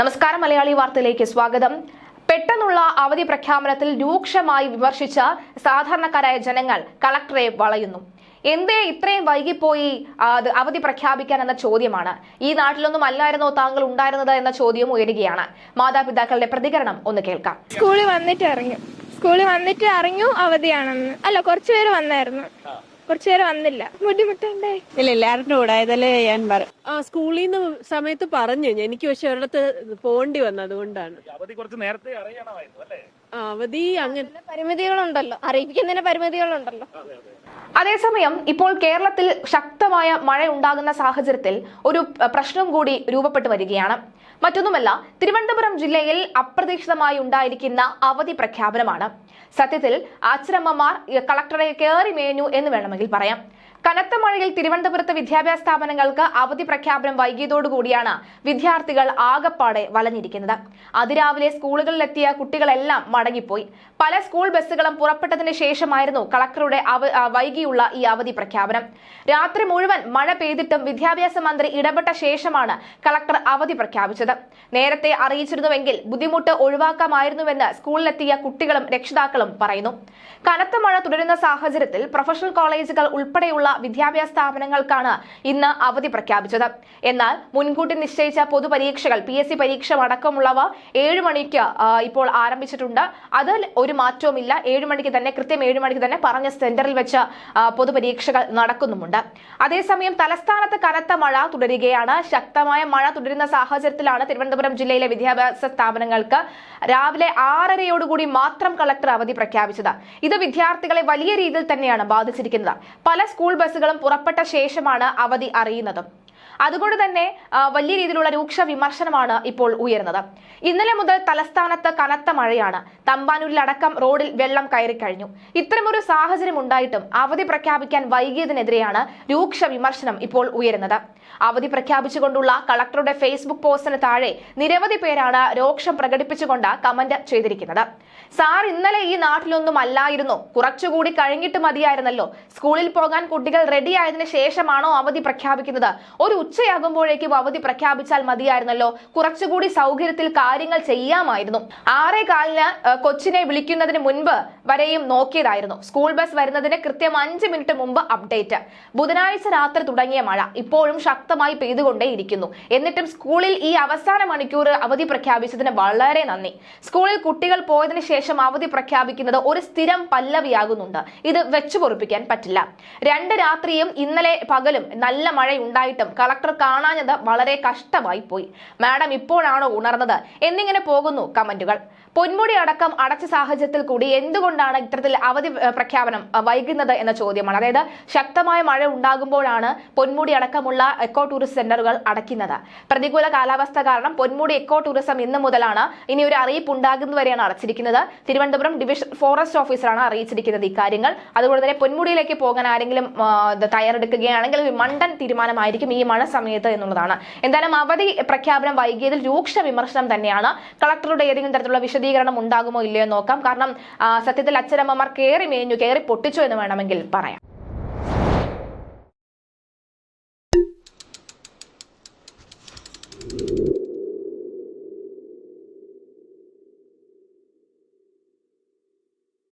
നമസ്കാരം മലയാളി വാർത്തയിലേക്ക് സ്വാഗതം. പെട്ടെന്നുള്ള അവധി പ്രഖ്യാപനത്തിൽ രൂക്ഷമായി വിമർശിച്ച സാധാരണക്കാരായ ജനങ്ങൾ കളക്ടറെ വളയുന്നു. എന്തേ ഇത്രയും വൈകിപ്പോയി അവധി പ്രഖ്യാപിക്കാൻ എന്ന ചോദ്യമാണ്. ഈ നാട്ടിലൊന്നും അല്ലായിരുന്നോ താങ്കൾ ഉണ്ടായിരുന്നത് എന്ന ചോദ്യം ഉയരുകയാണ്. മാതാപിതാക്കളുടെ പ്രതികരണം ഒന്ന് കേൾക്കാം. സ്കൂളിൽ വന്നിട്ട് ഇറങ്ങി. സ്കൂളിൽ വന്നിട്ട് അറിഞ്ഞു അവധിയാണെന്ന്. അല്ല കുറച്ചുപേര് വന്നായിരുന്നു. കുറച്ചുപേര് വന്നില്ല. ബുദ്ധിമുട്ടുണ്ടായി ഇല്ല എല്ലാവരുടെ കൂടെ ആയതല്ലേ ഞാൻ പറ ആ സ്കൂളിൽ നിന്ന് സമയത്ത് പറഞ്ഞു എനിക്ക് പക്ഷെ ഒരിടത്ത് പോണ്ടി വന്നു അതുകൊണ്ടാണ്. അവധി കുറച്ച് നേരത്തെ അറിയണമായിരുന്നു അല്ലേ? ആ, അവധി അങ്ങനെ പരിമിതികളുണ്ടല്ലോ. അറിയിക്കുന്നതിന് പരിമിതികളുണ്ടല്ലോ. അതേസമയം ഇപ്പോൾ കേരളത്തിൽ ശക്തമായ മഴ ഉണ്ടാകുന്ന സാഹചര്യത്തിൽ ഒരു അഹ്, പ്രശ്നം കൂടി രൂപപ്പെട്ടു വരികയാണ്. മറ്റൊന്നുമല്ല തിരുവനന്തപുരം ജില്ലയിൽ അപ്രതീക്ഷിതമായി ഉണ്ടായിരിക്കുന്ന അവധി പ്രഖ്യാപനമാണ്. സത്യത്തിൽ അച്ഛനമ്മമാർ കളക്ടറെ കയറി മേഞ്ഞു എന്ന് വേണമെങ്കിൽ പറയാം. കനത്ത മഴയിൽ തിരുവനന്തപുരത്ത് വിദ്യാഭ്യാസ സ്ഥാപനങ്ങൾക്ക് അവധി പ്രഖ്യാപനം വൈകിയതോടുകൂടിയാണ് വിദ്യാർത്ഥികൾ ആകപ്പാടെ വലഞ്ഞിരിക്കുന്നത്. അതിരാവിലെ സ്കൂളുകളിലെത്തിയ കുട്ടികളെല്ലാം മടങ്ങിപ്പോയി. പല സ്കൂൾ ബസ്സുകളും പുറപ്പെട്ടതിന് ശേഷമായിരുന്നു കളക്ടറുടെ വൈകിയുള്ള ഈ അവധി പ്രഖ്യാപനം. രാത്രി മുഴുവൻ മഴ പെയ്തിട്ടും വിദ്യാഭ്യാസ മന്ത്രി ഇടപെട്ട ശേഷമാണ് കളക്ടർ അവധി പ്രഖ്യാപിച്ചത്. നേരത്തെ അറിയിച്ചിരുന്നുവെങ്കിൽ ബുദ്ധിമുട്ട് ഒഴിവാക്കാമായിരുന്നുവെന്ന് സ്കൂളിലെത്തിയ കുട്ടികളും രക്ഷിതാക്കളും പറയുന്നു. കനത്ത മഴ തുടരുന്ന സാഹചര്യത്തിൽ പ്രൊഫഷണൽ കോളേജുകൾ ഉൾപ്പെടെയുള്ള വിദ്യാഭ്യാസ സ്ഥാപനങ്ങൾക്കാണ് ഇന്ന് അവധി പ്രഖ്യാപിച്ചത്. എന്നാൽ മുൻകൂട്ടി നിശ്ചയിച്ച പൊതുപരീക്ഷകൾ പി എസ് സി പരീക്ഷ അടക്കമുള്ളവ ഏഴ് മണിക്ക് ഇപ്പോൾ ആരംഭിച്ചിട്ടുണ്ട്. അതിൽ ഒരു മാറ്റവുമില്ല. ഏഴ് മണിക്ക് തന്നെ കൃത്യം ഏഴ് മണിക്ക് തന്നെ പറഞ്ഞ സെന്ററിൽ വെച്ച് പൊതുപരീക്ഷകൾ നടക്കുന്നുമുണ്ട്. അതേസമയം തലസ്ഥാനത്ത് കനത്ത മഴ തുടരുകയാണ്. ശക്തമായ മഴ തുടരുന്ന സാഹചര്യത്തിലാണ് തിരുവനന്തപുരം ജില്ലയിലെ വിദ്യാഭ്യാസ സ്ഥാപനങ്ങൾക്ക് രാവിലെ ആറരയോടുകൂടി മാത്രം കളക്ടർ അവധി പ്രഖ്യാപിച്ചത്. ഇത് വിദ്യാർത്ഥികളെ വലിയ രീതിയിൽ തന്നെയാണ് ബാധിച്ചിരിക്കുന്നത്. പല സ്കൂൾ ബസ്സുകളും പുറപ്പെട്ട ശേഷമാണ് അവധി അറിയുന്നതും. അതുകൊണ്ട് തന്നെ വലിയ രീതിയിലുള്ള രൂക്ഷ വിമർശനമാണ് ഇപ്പോൾ ഉയരുന്നത്. ഇന്നലെ മുതൽ തലസ്ഥാനത്ത് കനത്ത മഴയാണ്. തമ്പാനൂരിലടക്കം റോഡിൽ വെള്ളം കയറി കഴിഞ്ഞു. ഇത്തരമൊരു സാഹചര്യം ഉണ്ടായിട്ടും അവധി പ്രഖ്യാപിക്കാൻ വൈകിയതിനെതിരെയാണ് രൂക്ഷ വിമർശനം ഇപ്പോൾ ഉയരുന്നത്. അവധി പ്രഖ്യാപിച്ചുകൊണ്ടുള്ള കളക്ടറുടെ ഫേസ്ബുക്ക് പോസ്റ്റിന് താഴെ നിരവധി പേരാണ് രോക്ഷം പ്രകടിപ്പിച്ചുകൊണ്ട് കമന്റ് ചെയ്തിരിക്കുന്നത്. സാർ ഇന്നലെ ഈ നാട്ടിലൊന്നും അല്ലായിരുന്നു. കുറച്ചുകൂടി കഴിഞ്ഞിട്ട് മതിയായിരുന്നല്ലോ. സ്കൂളിൽ പോകാൻ കുട്ടികൾ റെഡി ആയതിനു ശേഷമാണോ അവധി പ്രഖ്യാപിക്കുന്നത്? ഒരു ഉച്ചയാകുമ്പോഴേക്കും അവധി പ്രഖ്യാപിച്ചാൽ മതിയായിരുന്നല്ലോ. കുറച്ചുകൂടി സൗകര്യത്തിൽ കാര്യങ്ങൾ ചെയ്യാമായിരുന്നു. ആറേ കാലിന് കൊച്ചിനെ വിളിക്കുന്നതിന് മുൻപ് വരെയും നോക്കിയതായിരുന്നു. സ്കൂൾ ബസ് വരുന്നതിന് കൃത്യം അഞ്ച് മിനിറ്റ് മുമ്പ് അപ്ഡേറ്റ്. ബുധനാഴ്ച രാത്രി തുടങ്ങിയ മഴ ഇപ്പോഴും ശക്തമായി പെയ്തുകൊണ്ടേയിരിക്കുന്നു. എന്നിട്ടും സ്കൂളിൽ ഈ അവസാന മണിക്കൂർ അവധി പ്രഖ്യാപിച്ചതിന് വളരെ നന്ദി. സ്കൂളിൽ കുട്ടികൾ പോയതിന് ശേഷം അവധി പ്രഖ്യാപിക്കുന്നത് ഒരു സ്ഥിരം പല്ലവിയാകുന്നുണ്ട്. ഇത് വെച്ചു പൊറിപ്പിക്കാൻ പറ്റില്ല. രണ്ട് രാത്രിയും ഇന്നലെ പകലും നല്ല മഴ ഉണ്ടായിട്ടും കളക്ടർ കാണാഞ്ഞത് വളരെ കഷ്ടമായി പോയി മാഡം ഇപ്പോഴാണ് ഉണർന്നത്? എന്നിങ്ങനെ പോകുന്നു കമന്റുകൾ. പൊന്മുടി അടക്കം അടച്ച സാഹചര്യത്തിൽ കൂടി എന്തുകൊണ്ടാണ് ഇത്തരത്തിൽ അവധി പ്രഖ്യാപനം വൈകുന്നത് എന്ന ചോദ്യമാണ്. അതായത് ശക്തമായ മഴ ഉണ്ടാകുമ്പോഴാണ് പൊന്മുടി അടക്കമുള്ള എക്കോ ടൂറിസ്റ്റ് സെന്ററുകൾ അടയ്ക്കുന്നത്. പ്രതികൂല കാലാവസ്ഥ കാരണം പൊന്മുടി എക്കോ ടൂറിസം ഇന്ന് മുതലാണ് ഇനി ഒരു അറിയിപ്പ് ഉണ്ടാകുന്നതുവരെയാണ് അടച്ചിരിക്കുന്നത്. തിരുവനന്തപുരം ഡിവിഷൻ ഫോറസ്റ്റ് ഓഫീസറാണ് അറിയിച്ചിരിക്കുന്നത് ഇക്കാര്യങ്ങൾ അതുപോലെ തന്നെ പൊന്മുടിയിലേക്ക് പോകാൻ ആരെങ്കിലും തയ്യാറെടുക്കുകയാണെങ്കിൽ മണ്ടൻ തീരുമാനമായിരിക്കും ഈ മഴ സമയത്ത് എന്നുള്ളതാണ്. എന്തായാലും അവധി പ്രഖ്യാപനം വൈകിയതിൽ രൂക്ഷ വിമർശനം തന്നെയാണ്. കളക്ടറുടെ ഏതെങ്കിലും തരത്തിലുള്ള വിശദീകരണം ഉണ്ടാകുമോ ഇല്ലയോ നോക്കാം. കാരണം സത്യത്തിൽ അച്ഛനമ്മമാർ കയറി മേഞ്ഞു കയറി പൊട്ടിച്ചു എന്ന് വേണമെങ്കിൽ പറയാം.